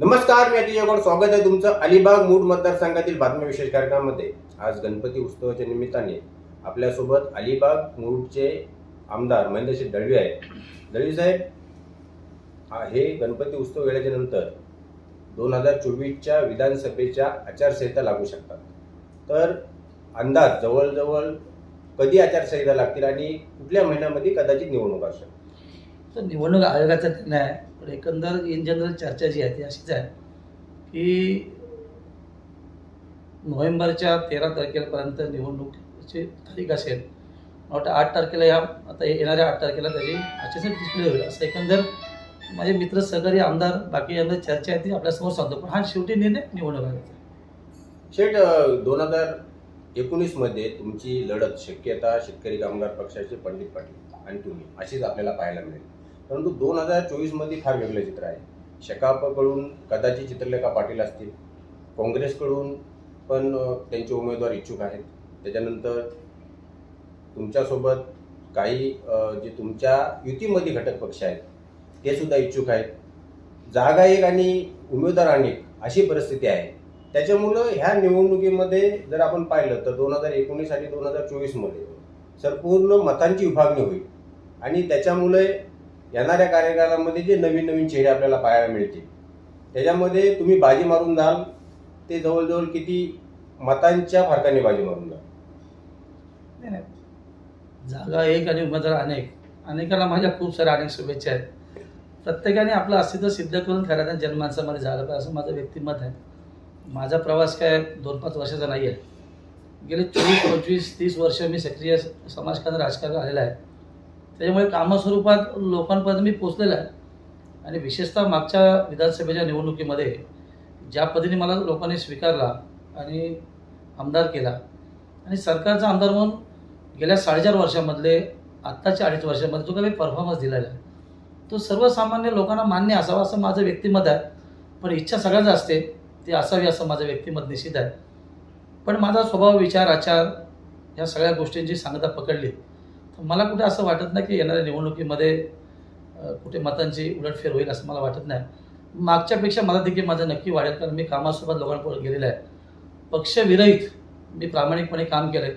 नमस्कार मी अतिजयगौड स्वागत आहे तुमचं अलिबाग मूड मतदारसंघातील बातम्या विशेष कार्यक्रमामध्ये. आज गणपती उत्सवाच्या निमित्ताने आपल्यासोबत अलिबाग मूडचे आमदार महेंद्रसिंह दळवी आहेत. दळवी साहेब हे गणपती उत्सव वेळेच्या नंतर दोन हजार चोवीसच्या विधानसभेच्या आचारसंहिता लागू शकतात. तर अंदाज जवळजवळ कधी आचारसंहिता लागतील आणि कुठल्या महिन्यामध्ये कदाचित निवडणूक असेल तर निवडणूक आयोगाचा निर्णय पण एकंदर इन जनरल चर्चा जी आहे ती अशीच आहे की नोव्हेंबरच्या तेरा तारखेपर्यंत निवडणुकीची तारीख असेल वाटतं आठ तारखेला या आता येणाऱ्या आठ तारखेला त्याची अचानक डिस्प्ले होईल. असं एकंदर माझे मित्र सहकारी आमदार बाकी यांना चर्चा आहे ती आपल्यासमोर सांगतो. पण हा शेवटी निर्णय निवडणूक आयोगाचा आहे. शेठ दोन हजार एकोणीसमध्ये तुमची लढत शक्यता शेतकरी कामगार पक्षाचे पंडित पाटील आणि तुम्ही अशीच आपल्याला पाहायला मिळेल. परंतु दोन हजार चोवीसमध्ये फार वेगळं चित्र आहे. शकापकडून कदाचित चित्रलेखा पाटील असतील काँग्रेसकडून पण त्यांचे उमेदवार इच्छुक आहेत. त्याच्यानंतर तुमच्यासोबत काही जे तुमच्या युतीमध्ये घटक पक्ष आहेत ते सुद्धा इच्छुक आहेत. जागा एक आणि उमेदवार अनेक अशी परिस्थिती आहे. त्याच्यामुळं ह्या निवडणुकीमध्ये जर आपण पाहिलं तर दोन हजार एकोणीस आणि दोन हजार चोवीसमध्ये संपूर्ण मतांची विभागणी होईल. आणि त्याच्यामुळे येणाऱ्या कार्यकालामध्ये जे नवीन नवीन चेहरे आपल्याला पाहायला मिळतील त्याच्यामध्ये तुम्ही बाजी मारून जाल ते जवळजवळ किती मतांच्या फरकाने बाजी मारून जाल नाही नाही. जागा एक आणि उमेदवार अनेक. अनेकांना माझ्या खूप साऱ्या अनेक शुभेच्छा आहेत. प्रत्येकाने आपलं अस्तित्व सिद्ध करून खऱ्या जनमानसामध्ये झालं पाहिजे असं माझं व्यक्तिमत आहे. माझा प्रवास काय दोन पाच वर्षाचा नाही आहे. गेले चोवीस पंचवीस तीस वर्ष मी सक्रिय समाजकारण राजकारण आलेलं आहे. त्याच्यामुळे कामस्वरूपात लोकांपर्यंत मी पोचलेला आहे. आणि विशेषतः मागच्या विधानसभेच्या निवडणुकीमध्ये ज्या पद्धतीने मला लोकांनी स्वीकारला आणि आमदार केला आणि सरकारचा आमदार म्हणून गेल्या साडेचार वर्षामधले आत्ताच्या अडीच वर्षामध्ये जो काही परफॉर्मन्स दिलेला आहे तो सर्वसामान्य लोकांना मान्य असावा असं माझं व्यक्तिमत आहे. पण इच्छा सगळ्यांच असते ती असावी असं माझं व्यक्तिमत निश्चित आहे. पण माझा स्वभाव विचार आचार या सगळ्या गोष्टींची सांगता पकडली. मला कुठे असं वाटत नाही की येणाऱ्या निवडणुकीमध्ये कुठे मतांची उलटफेर होईल असं मला वाटत नाही. मागच्यापेक्षा मला देखील माझं नक्की वाढेल कारण मी कामासोबत लोकांपुढे गेलेलं आहे. पक्षविरहित मी प्रामाणिकपणे काम केलं आहे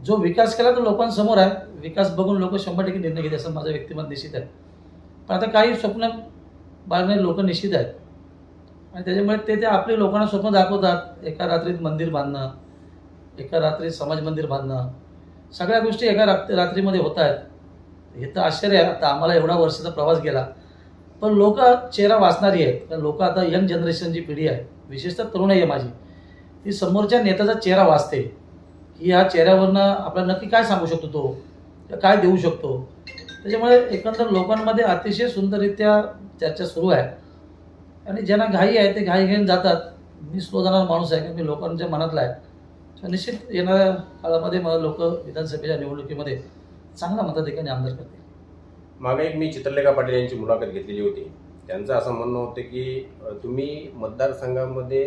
जो विकास केला तो लोकांसमोर आहे. विकास बघून लोक शंभर टक्के निर्णय घेते असं माझं व्यक्तिमत निश्चित आहे. पण आता काही स्वप्न बाळगणारे लोक निश्चित आहेत. आणि त्याच्यामुळे ते ते आपले लोकांना स्वप्न दाखवतात. एका रात्रीत मंदिर बांधणं एका रात्रीत समाज मंदिर बांधणं सगळ्या गोष्टी एका रात्र रात्रीमध्ये होत आहेत. हे तर आश्चर्य आहे. आता आम्हाला एवढा वर्षाचा प्रवास गेला. पण लोक चेहरा वाचणारी आहेत. कारण लोक आता यंग जनरेशनची पिढी आहे. विशेषतः तरुण आहे माझी. ती समोरच्या नेत्याचा चेहरा वाचते. की ह्या चेहऱ्यावरनं आपल्याला नक्की काय सांगू शकतो तो? काय देऊ शकतो? त्याच्यामुळे एकंदर लोकांमध्ये अतिशय सुंदररित्या चर्चा सुरू आहे. आणि ज्यांना घाई आहे ते घाई घेऊन जातात. मी स्लो जाणारा माणूस आहे. कारण मी लोकांच्या मनातला आहे. निश्चित येणाऱ्या काळामध्ये मला लोक विधानसभेच्या निवडणुकीमध्ये चांगला मताधिकाने आमदार करतील. मागे एक मी चित्रलेखा पाटील यांची मुलाखत घेतलेली होती. त्यांचं असं म्हणणं होतं की तुम्ही मतदारसंघामध्ये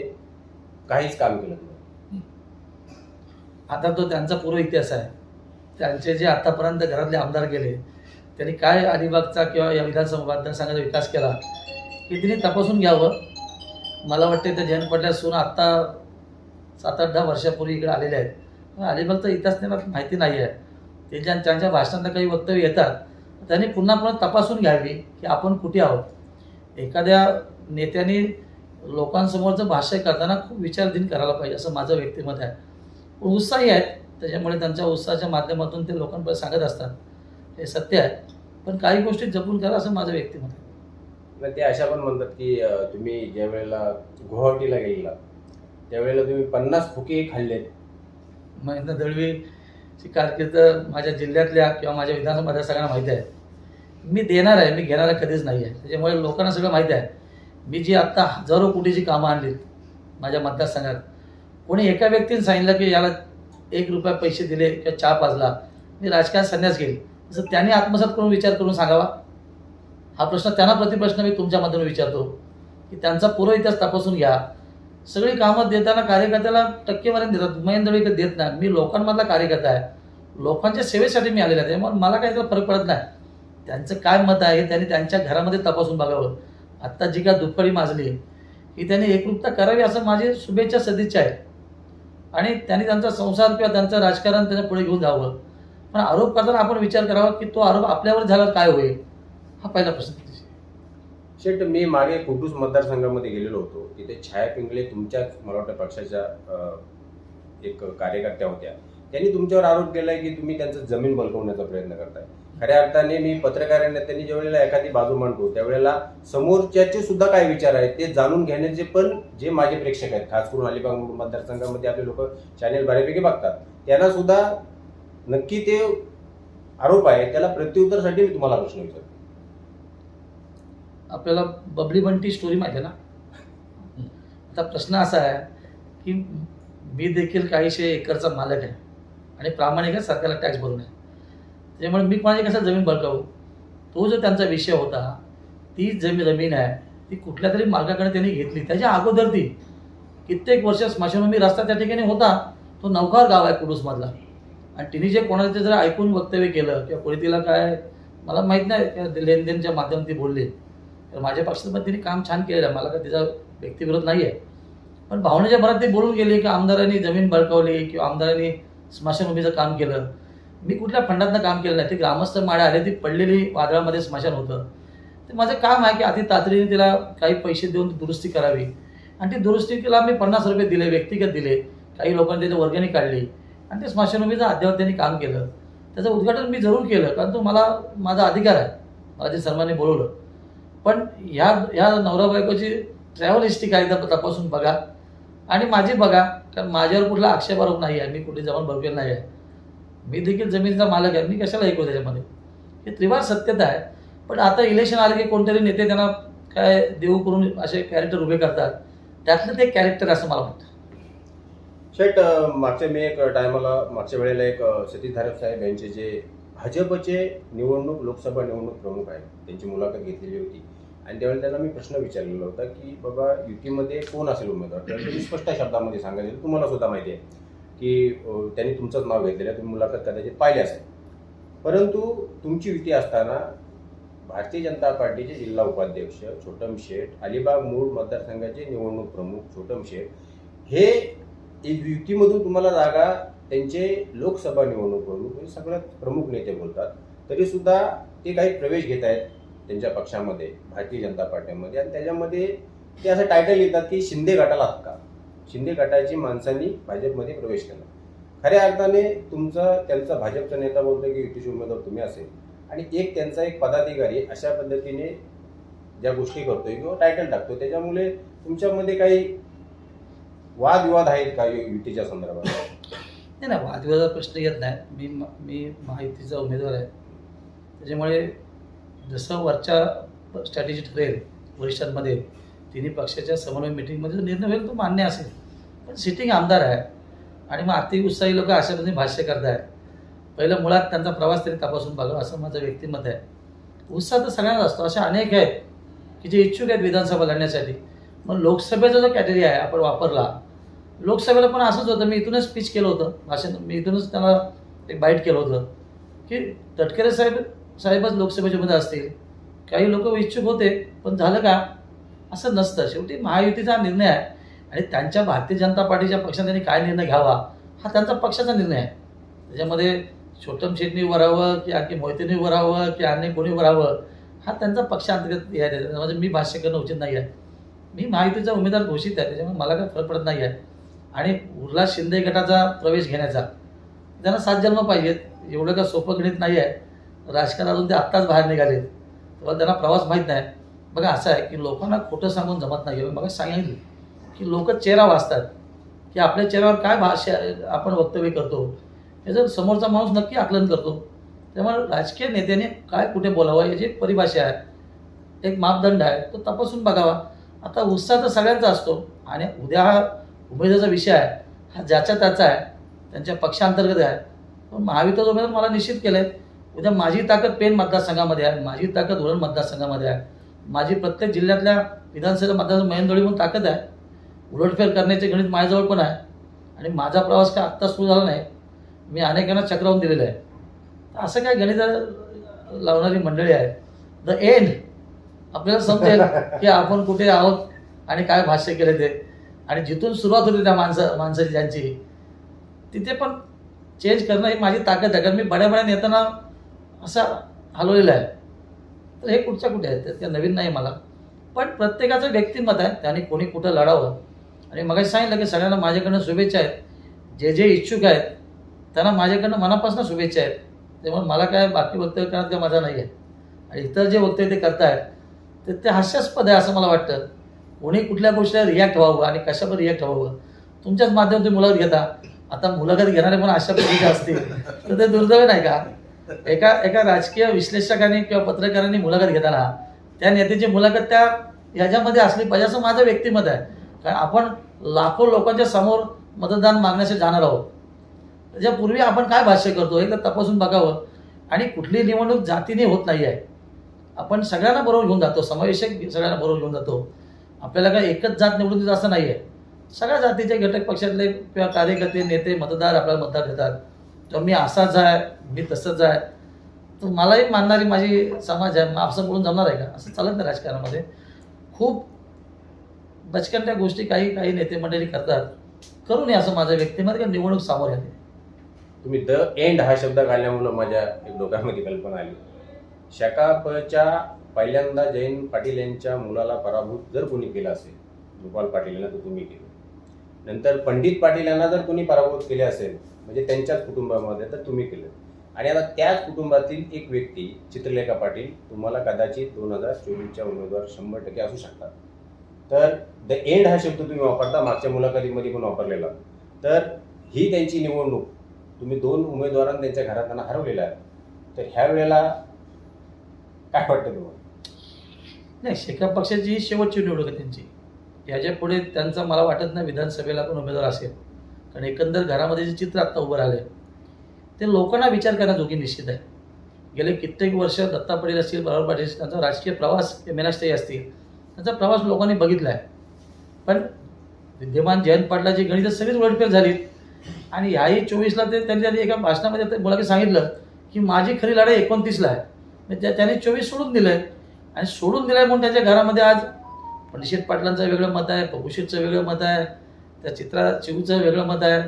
काहीच काम केलं नाही. आता तो त्यांचा पूर्व इतिहास आहे. त्यांचे जे आतापर्यंत घरातले आमदार गेले त्यांनी काय अलिबागचा किंवा या विधानसभा मतदारसंघाचा विकास केला हे तिने तपासून घ्यावं. मला वाटते ते जयंत पाटील सून आत्ता सात आठ दहा वर्षापूर्वी इकडे आलेले आहेत. अलिबाग तर इतिहास त्यांना माहिती नाही आहे. ते त्यांच्या भाषणात काही वक्तव्य येतात. त्यांनी पुन्हा पुन्हा तपासून घ्यावी की आपण कुठे आहोत. एखाद्या नेत्याने लोकांसमोरचं भाष्य करताना खूप विचारधीन करायला पाहिजे असं माझं व्यक्तिमत आहे. उत्साही आहेत. त्याच्यामुळे त्यांच्या उत्साहाच्या माध्यमातून ते लोकांपर्यंत सांगत असतात. हे सत्य आहे. पण काही गोष्टी जपून करा असं माझं व्यक्तिमत आहे. मग ते अशा पण म्हणतात की तुम्ही ज्या वेळेला गुवाहाटीला गेलेला त्यावेळेला तुम्ही पन्नास फुके खाल्लेत महेंद्र दळवीची कारकीर्द माझ्या जिल्ह्यातल्या किंवा माझ्या विधानसभा सगळ्यांना माहीत आहे. मी देणार आहे मी घेणार कधीच नाही आहे त्याच्यामुळे लोकांना सगळं माहीत आहे. मी जी आत्ता हजारो कोटीची कामं आणलीत माझ्या मतदारसंघात कोणी एका व्यक्तीने सांगितलं की याला एक रुपया पैसे दिले किंवा चहा पाजला मी राजकारणात संन्यास घेईल. जसं त्याने आत्मसात करून विचार करून सांगावा. हा प्रश्न त्यांना प्रतिप्रश्न मी तुमच्या माध्यमातून विचारतो. की त्यांचा पूर्व इतिहास तपासून घ्या. सगळी कामं देताना कार्यकर्त्याला टक्केवारी देतात महेंद्र दळवी देत नाही. मी लोकांमधला कार्यकर्ता आहे. लोकांच्या सेवेसाठी मी आलेला आहे. त्यामुळे मला काही फरक पडत नाही. त्यांचं काय मत आहे त्यांनी त्यांच्या घरामध्ये तपासून बघावं. आत्ता जी काय दुप्पडी माजली ही त्यांनी एकरूपता करावी असं माझी शुभेच्छा सदिच्छा आहे. आणि त्यांनी त्यांचा संसार किंवा त्यांचं राजकारण त्यांना पुढे घेऊन जावं. पण आरोप करताना आपण विचार करावा की तो आरोप आपल्यावर झाला काय होईल? हा पहिला प्रश्न. शेट मी मागे कुटूस मतदारसंघामध्ये गेलेलो होतो. तिथे छाया पिंगळे तुमच्याच मला वाटतं पक्षाच्या एक कार्यकर्त्या होत्या. त्यांनी तुमच्यावर आरोप केलाय की तुम्ही त्यांचं जमीन बलकवण्याचा प्रयत्न करताय. खऱ्या अर्थाने मी पत्रकारांना त्यांनी ज्यावेळेला एखादी बाजू मांडतो त्यावेळेला समोरच्याचे सुद्धा काय विचार आहेत ते जाणून घेण्याचे पण जे माझे प्रेक्षक आहेत खास करून अलिबाग मतदारसंघामध्ये आपले लोक चॅनेल बऱ्यापैकी बघतात. त्यांना सुद्धा नक्की ते आरोप आहे त्याला प्रत्युत्तरसाठी मी तुम्हाला प्रश्न विचारतो. आपल्याला बबली बंटी स्टोरी माहिती आहे ना? आता प्रश्न असा आहे की मी देखील काहीशे एकरचा मालक आहे आणि प्रामाणिक आहे सरकारला टॅक्स भरून आहे त्याच्यामुळे मी कोणाची कसं जमीन बळकावू? तो जो त्यांचा विषय होता ती जमीन जमीन आहे ती कुठल्या तरी मालकाकडे त्यांनी घेतली. त्याच्या अगोदर ती कित्येक वर्ष स्मशानभूमी रस्ता त्या ठिकाणी होता. तो नौकार गाव आहे कुडूसमधला. आणि तिने जे कोणाचं जर ऐकून वक्तव्य केलं किंवा कोणी तिला काय मला माहीत नाही लेनदेनच्या माध्यम ती बोलली. तर माझ्या पक्षात पण तिने काम छान केलेलं आहे. मला काय तिचा व्यक्तिविरोध नाही आहे पण भावनेच्या भरात ती बोलून गेले की आमदारांनी जमीन बळकावली किंवा आमदारांनी स्मशानभूमीचं काम केलं. मी कुठल्या फंडातनं काम केलं नाही. ते ग्रामस्थ माड्या आले ती पडलेली वादळामध्ये स्मशान होतं. ते माझं काम आहे की अति तातडीने तिला काही पैसे देऊन दुरुस्ती करावी. आणि ती दुरुस्तीला मी पन्नास रुपये दिले व्यक्तिगत दिले. काही लोकांनी त्याच्या वर्गणी काढली. आणि ते स्मशानभूमीचं अद्यावत त्यांनी काम केलं. त्याचं उद्घाटन मी जरूर केलं कारण तो मला माझा अधिकार आहे. मला सर्वांनी बोलवलं. पण ह्या ह्या नवरा बायकोची ट्रॅव्हल हिस्ट्री काय तपासून बघा. आणि माझी बघा कारण माझ्यावर कुठला आक्षेपारोप नाही आहे. मी कुठे जमीन बघेल नाही आहे. मी देखील जमिनीचा मालक आहे. मी कशाला ऐकू त्याच्यामध्ये? हे त्रिवार सत्यता आहे. पण आता इलेक्शन आलं की कोणतरी नेते त्यांना काय देऊ करून असे कॅरेक्टर उभे करतात. त्यातलं ते कॅरेक्टर असं मला वाटतं. शेट मागच्या मी एक टायमाला मागच्या वेळेला एक सतीश धारक साहेब यांचे जे भाजपचे निवडणूक लोकसभा निवडणूक प्रमुख आहेत. त्यांची मुलाखत घेतलेली होती. आणि त्यावेळी त्यांना मी प्रश्न विचारलेला होता की बाबा युतीमध्ये कोण असेल उमेदवार? तर त्यांनी स्पष्ट शब्दामध्ये सांगायचं तुम्हाला सुद्धा माहिती आहे की त्यांनी तुमचंच नाव घेतलेलं आहे. तुम्ही मुलाखत कदाचित पाहिली असेल. परंतु तुमची युती असताना भारतीय जनता पार्टीचे जिल्हा उपाध्यक्ष छोटम शेठ अलिबाग मूळ मतदारसंघाचे निवडणूक प्रमुख छोटम शेठ हे एक युतीमधून तुम्हाला जागा त्यांचे लोकसभा निवडणूक प्रमुख हे सगळ्यात प्रमुख नेते बोलतात. तरीसुद्धा ते काही प्रवेश घेत आहेत. त्यांच्या पक्षामध्ये भारतीय जनता पार्टीमध्ये. आणि त्याच्यामध्ये ते असं टायटल लिहितात की शिंदे गटाला हक्का. शिंदे गटाची माणसांनी भाजपमध्ये प्रवेश केला. खऱ्या अर्थाने तुमचा त्यांचा भाजपचा नेता बोलतो की युतीचे उमेदवार तुम्ही असेल. आणि एक त्यांचा एक पदाधिकारी अशा पद्धतीने ज्या गोष्टी करतोय किंवा टायटल टाकतो त्याच्यामुळे तुमच्यामध्ये काही वादविवाद आहेत का यु- युतीच्या संदर्भात? नाही ना वादविवादाचा प्रश्न येत नाही. मी मी महायुतीचा उमेदवार आहे. त्याच्यामुळे जसं वरच्या स्ट्रॅटेजी ठरेल वरिष्ठांमध्ये तिन्ही पक्षाच्या समन्वय मिटिंगमध्ये जो निर्णय होईल तो मान्य असेल. पण सिटिंग आमदार आहे. आणि मग अति उत्साही लोक अशा पद्धतीने भाष्य करताय पहिलं मुळात त्यांचा प्रवास तरी तपासून बघा असं माझं व्यक्तिमत आहे. उत्साह तर सगळ्यांना असतो. असे अनेक आहेत की जे इच्छुक आहेत विधानसभा लढण्यासाठी. मग लोकसभेचा जो कॅटेरी आहे आपण वापरला. लोकसभेला पण असंच होतं. मी इथूनच स्पीच केलं होतं. भाषण मी इथूनच त्यांना एक बाईट केलं होतं. की तटकरे साहेब साहेबच लोकसभेचे मध्ये असतील. काही लोक इच्छुक होते पण झालं का? असं नसतं. शेवटी महायुतीचा निर्णय आहे. आणि त्यांच्या भारतीय जनता पार्टीच्या पक्षाने त्यांनी काय निर्णय घ्यावा? हा त्यांचा पक्षाचा निर्णय आहे. त्याच्यामध्ये छोटम शेटणी उभं राहावं की आणखी मोहितीने उभं राहावं की अन्य कोणी उभं राहावं? हा त्यांचा पक्षांतर्गत हे आहे. म्हणजे मी भाष्य करणं उचित नाही आहे. मी महायुतीचा उमेदवार घोषित आहे. त्याच्यामुळे मला काय फरक पडत नाही आहे. आणि उर्ला शिंदे गटाचा प्रवेश घेण्याचा त्यांना सात जन्म पाहिजेत एवढं का सोपं गणित नाही आहे. राजकारणातून ते आत्ताच बाहेर निघाले. तेव्हा त्यांना प्रवास माहीत नाही. बघा असं आहे की लोकांना खोटं सांगून जमत नाही मग सांगितलं की लोक चेहरा वाचतात की आपल्या चेहऱ्यावर काय भाषा आपण वक्तव्य करतो. याचं समोरचा माणूस नक्की आकलन करतो त्यामुळे राजकीय नेत्याने काय कुठे बोलावं याची एक परिभाषा आहे. एक मापदंड आहे. तो तपासून बघावा. आता उत्साह तर सगळ्यांचा असतो. आणि उद्या हा उमेदवाराचा विषय आहे. हा ज्याचा त्याचा आहे. त्यांच्या पक्षांतर्गत आहे. पण महाविकास उमेदवार मला निश्चित केलं आहे उद्या माझी ताकद पेन मतदारसंघामध्ये आहे. माझी ताकद उरण मतदारसंघामध्ये आहे. माझी प्रत्येक जिल्ह्यातल्या विधानसभा मतदार महेंदोळी म्हणून ताकद आहे. उलटफेर करण्याचे गणित माझ्याजवळ पण आहे. आणि माझा प्रवास काय आत्ता सुरू झाला नाही मी अनेकांना चक्रावून दिलेलं आहे. तर असं काय गणित लावणारी मंडळी आहे. द एंड आपल्याला समजेल की आपण कुठे आहोत आणि काय भाष्य केले ते. आणि जिथून सुरुवात होती त्या माणसं माणसाची ज्यांची. तिथे पण चेंज करणं ही माझी ताकद आहे. कारण मी बड्या बड्या नेत्यांना असं हलवलेला आहे. तर हे कुठच्या कुठे आहेत? ते नवीन नाही मला. पण प्रत्येकाचं व्यक्तिमत आहे. त्याने कोणी कुठं लढावं? आणि मग सांगितलं की सगळ्यांना माझ्याकडनं शुभेच्छा आहेत. जे जे इच्छुक आहेत त्यांना माझ्याकडनं मनापासून शुभेच्छा आहेत. त्यामुळे मला काय बाकी वक्तव्य करण्यात काय मजा नाही आहे आणि इतर जे वक्तव्य ते करतायत तर ते हास्यास्पद आहे असं मला वाटतं. कोणी कुठल्या गोष्टीला रिॲक्ट व्हावं आणि कशावर रिॲक्ट व्हावं? तुमच्याच माध्यमातून मुलाखत घेता. आता मुलाखत घेणारे पण अशा पद्धती असतील. तर ते दुर्दैव नाही का? एका एका राजकीय विश्लेषकाने किंवा पत्रकारांनी मुलाखत घेताना त्या नेत्याची मुलाखत त्या ह्याच्यामध्ये असली पाहिजे असं माझं व्यक्तिमत आहे. कारण आपण लाखो लोकांच्या समोर मतदान मागण्यासाठी जाणार आहोत. त्याच्यापूर्वी आपण काय भाष्य करतो एकदा तपासून बघावं. आणि कुठली निवडणूक जातीने होत नाही आहे. आपण सगळ्यांना बरोबर घेऊन जातो समावेशक सगळ्यांना बरोबर घेऊन जातो. आपल्याला काय एकच जात निवडून देत असं नाही आहे सगळ्या जातीचे घटक पक्षातले किंवा कार्यकर्ते नेते मतदार आपल्याला मतदार देतात. तर मी असाच आहे मी तसंच आहे. तर मलाही मानणारी माझी समाज आहे मग असं बोलून जमणार आहे का? असं चालत नाही राजकारणामध्ये. खूप बचकनच्या गोष्टी काही काही नेते मंडळी करतात. करू नये असं माझं व्यक्तिमत किंवा निवडणूक सामोर येते. तुम्ही द एंड हा शब्द काढल्यामुळं माझ्या एक डोक्यामध्ये कल्पना आली. शकापच्या पहिल्यांदा जयंत पाटील यांच्या मुलाला पराभूत जर कोणी केला असेल गोपाल पाटील यांना तर तुम्ही केलं. नंतर पंडित पाटील यांना जर कोणी पराभूत केले असेल म्हणजे त्यांच्याच कुटुंबामध्ये तर तुम्ही केलं. आणि आता त्याच कुटुंबातील एक व्यक्ती चित्रलेखा पाटील तुम्हाला कदाचित दोन हजार चोवीसच्या उमेदवार शंभर टक्के असू शकतात. तर द एंड हा शब्द तुम्ही वापरता मागच्या मुलाखतीमध्ये पण वापरलेला. तर ही त्यांची निवडणूक तुम्ही दोन उमेदवारांना त्यांच्या घरात त्यांना हरवलेला आहे. तर ह्या वेळेला काय वाटतं तुम्हाला? नाही शेका पक्षाची ही शेवटची निवडणूक आहे त्यांची. याच्यापुढे त्यांचा मला वाटत नाही विधानसभेला पण उमेदवार असेल. कारण एकंदर घरामध्ये जे चित्र आत्ता उभं राहिलं ते लोकांना विचार करण्याजोगी निश्चित आहे. गेले कित्येक वर्ष दत्ता पाटील असतील बरोबर पाटील असतील, त्यांचा राजकीय प्रवास मीनाक्षताई असतील त्यांचा प्रवास लोकांनी बघितला आहे पण विद्यमान जयंत पाटलाची गणित सगळीच वडफेर झाली. आणि याही चोवीसला ते त्यांनी एका भाषणामध्ये ते मुलाखत सांगितलं की माझी खरी लढाई एकोणतीसला आहे. म्हणजे त्या- त्याने चोवीस सोडून दिलं आहे आणि सोडून दिलं आहे म्हणून त्याच्या घरामध्ये आज पंडित पाटलांचं वेगळं मत आहे पपुशीचं वेगळं मत आहे त्या चित्रा चिवचं वेगळं मत आहे.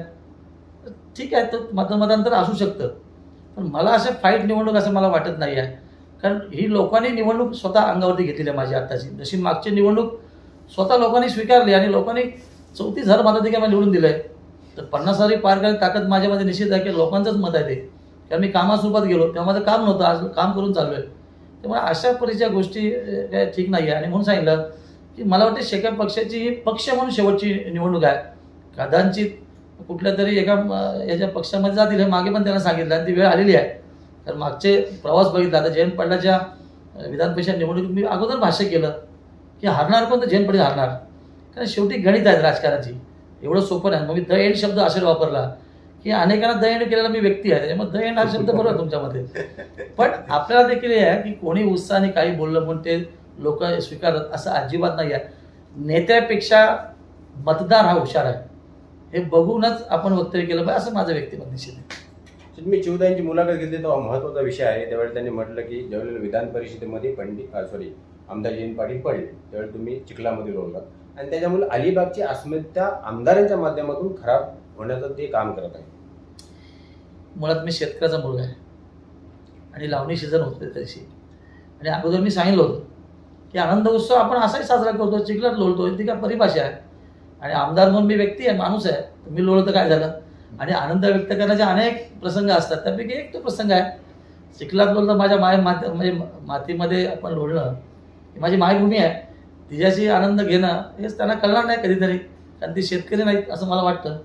ठीक आहे तर मतमतांतर असू शकतं. पण मला असं फाईट निवडणूक असं मला वाटत नाही आहे. कारण ही लोकांनी निवडणूक स्वतः अंगावरती घेतलेली आहे माझी आत्ताची. जशी मागची निवडणूक स्वतः लोकांनी स्वीकारली आणि लोकांनी चौतीस हजार मताधिकार निवडून दिलं आहे तर पन्नास हजारी पार करायची ताकद माझ्यामध्ये निश्चित आहे की लोकांचंच मत आहे ते. कारण मी कामासोबत गेलो तेव्हा माझं काम नव्हतं आज काम करून चालू आहे त्यामुळे अशा परीच्या गोष्टी काय ठीक नाही आहे आणि म्हणून सांगितलं की मला वाटते शेका पक्षाची ही पक्ष म्हणून शेवटची निवडणूक आहे. कदाचित कुठल्या तरी एका याच्या पक्षामध्ये जातील हे मागे पण त्यांना सांगितलं आणि ती वेळ आलेली आहे. तर मागचे प्रवास बघितला आता जयंत पाटलाच्या विधान परिषद निवडणुकीत मी अगोदर भाष्य केलं की हारणार कोण तर जयंत पाटील हारणार. कारण शेवटी गणित आहेत राजकारणाची. एवढं सोपं नाही. मग मी द एंड शब्द असेल वापरला की अनेकांना द एंड केलेला मी व्यक्ती आहे. त्याच्यामुळे द एंड हा शब्द बरोबर आहे तुमच्यामध्ये. पण आपल्याला देखील हे आहे की कोणी उत्साहाने काही बोललं म्हणून ते लोक स्वीकारतात. असं अजिबात नाही आहे नेत्यापेक्षा मतदार हा हुशार आहे. हे बघूनच आपण वक्तव्य केलं पाहिजे असं माझं व्यक्तिमत निश्चित आहे. मी चिवदांची मुलाखत घेतली तेव्हा महत्त्वाचा विषय आहे. त्यावेळेला त्यांनी म्हटलं की ज्यावेळेला विधान परिषदेमध्ये पंडित सॉरी आमदार जयंत पाटील पडले त्यावेळेला तुम्ही चिखलामध्ये लोळलात आणि त्याच्यामुळे अलिबागची अस्मिता आमदारांच्या माध्यमातून खराब होण्याचं ते काम करत आहे. मुळात मी शेतकऱ्याचा मुलगा आहे. आणि लावणी सीझन होतं त्या दिवशी आणि अगोदर मी सांगितलं होतं की आनंद उत्सव आपण असाही साजरा करतो चिखलात लोळतो ती काय परिभाषा आहे. आणि आमदार म्हणून मी व्यक्ती आहे माणूस आहे मी लोळतं काय झालं? आणि आनंद व्यक्त करण्याचे अनेक प्रसंग असतात. त्यापैकी एक तो प्रसंग आहे चिखलात लोळलं माझ्या माय माती म्हणजे मातीमध्ये आपण लोळणं ही माझी मायभूमी आहे. तिच्याशी आनंद घेणं हेच त्यांना कळणार नाही कधीतरी कारण ती शेतकरी नाहीत असं मला वाटतं.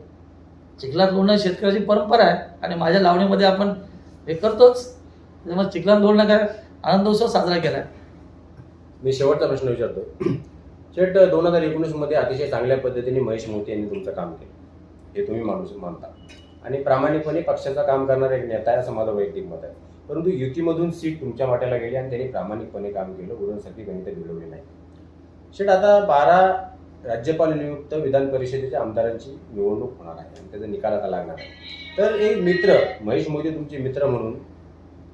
चिखलात लोळणं शेतकऱ्याची परंपरा आहे आणि माझ्या लावणीमध्ये आपण हे करतोच. त्यामुळे चिखलात लोळणं काय आनंद उत्सव साजरा केला आहे मी शेवटचा प्रश्न विचारतो. शेट दोन हजार एकोणीसमध्ये अतिशय चांगल्या पद्धतीने महेश मोती यांनी तुमचं काम केलं. हे तुम्ही माणूस मानता. आणि प्रामाणिकपणे पक्षाचं काम करणारा एक नेता आहे असं माझं वैयक्तिक मत आहे. परंतु युतीमधून सीट तुमच्या वाट्याला गेली आणि त्यांनी प्रामाणिकपणे काम केलं उरणसाठी गणित मिळवली नाही. शेट आता बारा राज्यपाल नियुक्त विधान परिषदेच्या आमदारांची निवडणूक होणार आहे आणि त्याचा निकाल आता लागणार आहे. तर एक मित्र महेश मोदी तुमचे मित्र म्हणून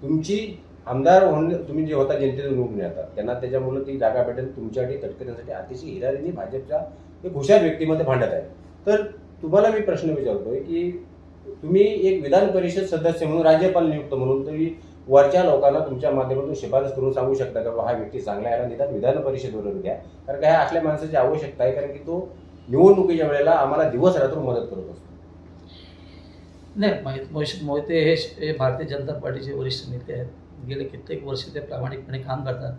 तुमची आमदार होऊन तुम्ही जे होता जनतेतून निवडून येतात त्यांना त्याच्यामुळे ती जागा भेटेल तुमच्यासाठी तटकऱ्यांसाठी अतिशय हिरारीने भाजपच्या एक हुशार व्यक्तीमध्ये भांडत आहे. तर तुम्हाला मी प्रश्न विचारतोय की तुम्ही एक विधान परिषद सदस्य म्हणून राज्यपाल नियुक्त म्हणून तुम्ही वरच्या लोकांना तुमच्या माध्यमातून शिफारस करून सांगू शकता का? हा व्यक्ती चांगला आहे निदान विधान परिषदवरून द्या. कारण का ह्या असल्या माणसाची आवश्यकता आहे कारण की तो निवडणुकीच्या वेळेला आम्हाला दिवस रात्र मदत करत असतो. नाही मोहित मोहिश- मोहिते हे भारतीय जनता पार्टीचे वरिष्ठ नेते आहेत. गेले कित्येक वर्ष ते प्रामाणिकपणे काम करतात.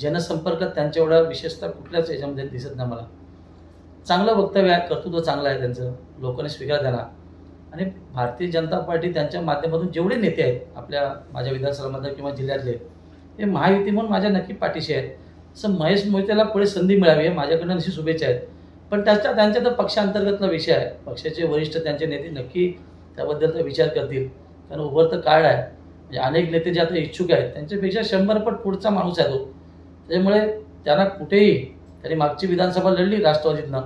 जनसंपर्क त्यांच्या एवढा विशेषतः कुठल्याच याच्यामध्ये दिसत नाही मला. चांगलं वक्तव्य आहे कर्तृत्व चांगलं आहे त्यांचं. लोकांनी स्वीकार झाला आणि भारतीय जनता पार्टी त्यांच्या माध्यमातून जेवढे नेते आहेत आपल्या माझ्या विधानसभामध्ये किंवा जिल्ह्यातले ते महायुती म्हणून माझ्या नक्की पाठीशी आहेत. असं महेश मोहितेला पुढे संधी मिळावी हे माझ्याकडनं अशी शुभेच्छा आहेत. पण त्याच्या त्यांच्या तर पक्षांतर्गतला विषय आहे. पक्षाचे वरिष्ठ त्यांचे नेते नक्की त्याबद्दलचा विचार करतील. कारण उभरतं काळ आहे. म्हणजे अनेक नेते जे आता इच्छुक आहेत त्यांच्यापेक्षा शंभर पट पुढचा माणूस आहे तो. त्याच्यामुळे त्यांना कुठेही त्यांनी मागची विधानसभा लढली राष्ट्रवादीतनं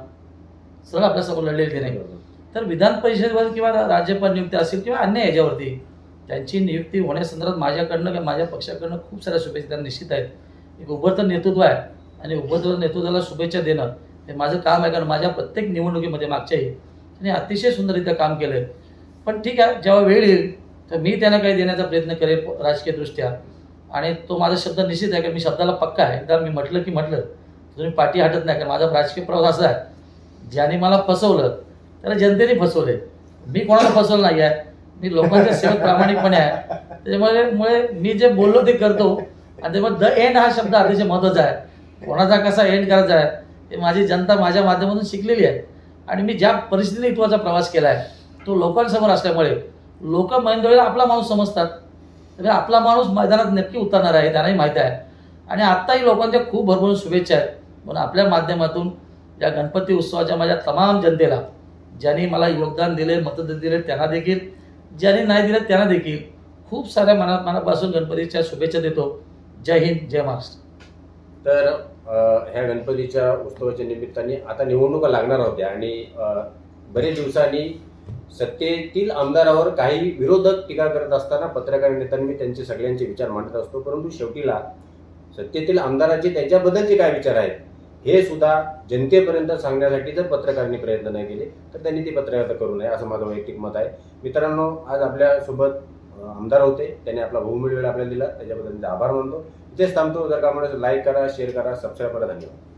सरळ आपल्यासमोर लढलेली ते नाही? तर विधान परिषदेवर किंवा राज्यपाल नियुक्ती असेल किंवा अन्य याच्यावरती त्यांची नियुक्ती होण्यासंदर्भात माझ्याकडनं किंवा माझ्या पक्षाकडनं खूप साऱ्या शुभेच्छा त्यांना निश्चित आहेत. एक उभरतं नेतृत्व आहे आणि उभरतं नेतृत्वाला शुभेच्छा देणं हे माझं काम आहे कारण माझ्या प्रत्येक निवडणुकीमध्ये मागच्याही त्यांनी अतिशय सुंदररित्या काम केलं आहे पण ठीक आहे जेव्हा वेळ येईल तर मी त्यांना काही देण्याचा प्रयत्न करेल राजकीयदृष्ट्या. आणि तो माझा शब्द निश्चित आहे की मी शब्दाला पक्का आहे. एकदा मी म्हटलं की म्हटलं तुम्ही पाठी हटत नाही कारण माझा राजकीय प्रवास असा आहे. ज्याने मला फसवलं त्याला जनतेने फसवले. मी कोणाला फसवलं नाही आहे? मी लोकांच्या सेवेत प्रामाणिकपणे आहे. त्याच्यामुळे मुळे मी जे बोललो ते करतो. आणि त्यामुळे द एंड हा शब्द अतिशय महत्त्वाचा आहे. कोणाचा कसा एंड करायचा आहे हे माझी जनता माझ्या माध्यमातून शिकलेली आहे. आणि मी ज्या परिस्थितीने इथवाचा प्रवास केला आहे तो लोकांसमोर असल्यामुळे लोक महेंद्रला आपला माणूस समजतात. तर आपला माणूस मैदानात नक्की उतरणार आहे त्यांनाही माहीत आहे. आणि आत्ताही लोकांच्या खूप भरभरून शुभेच्छा आहेत. म्हणून आपल्या माध्यमातून या गणपती उत्सवाच्या माझ्या तमाम जनतेला ज्यांनी मला योगदान दिले मतदान दिले त्यांना देखील ज्यांनी नाही दिले त्यांना देखील खूप साऱ्या मना मनापासून गणपतीच्या शुभेच्छा देतो. जय हिंद जय महाराष्ट्र. तर ह्या गणपतीच्या उत्सवाच्या निमित्ताने आता निवडणुका लागणार होत्या आणि बरेच दिवसांनी सत्तेतील आमदारावर काही विरोधक टीका करत असताना पत्रकार नेत्यांनी मी त्यांचे सगळ्यांचे विचार मांडत असतो. परंतु शेवटीला सत्तेतील आमदाराचे त्याच्याबद्दलचे काय विचार आहेत हे सुद्धा जनतेपर्यंत सांगण्यासाठी जर पत्रकारांनी प्रयत्न नाही केले तर त्यांनी ते पत्रकार करू नये असं माझं वैयक्तिक मत आहे. मित्रांनो आज आपल्यासोबत आमदार होते. त्यांनी आपला बहुमूल्य वेळ आपल्याला दिला. त्याच्याबद्दल आभार मानतो. इथेच थांबतो. जर का म्हणून लाईक करा शेअर करा सबस्क्राईब करा. धन्यवाद.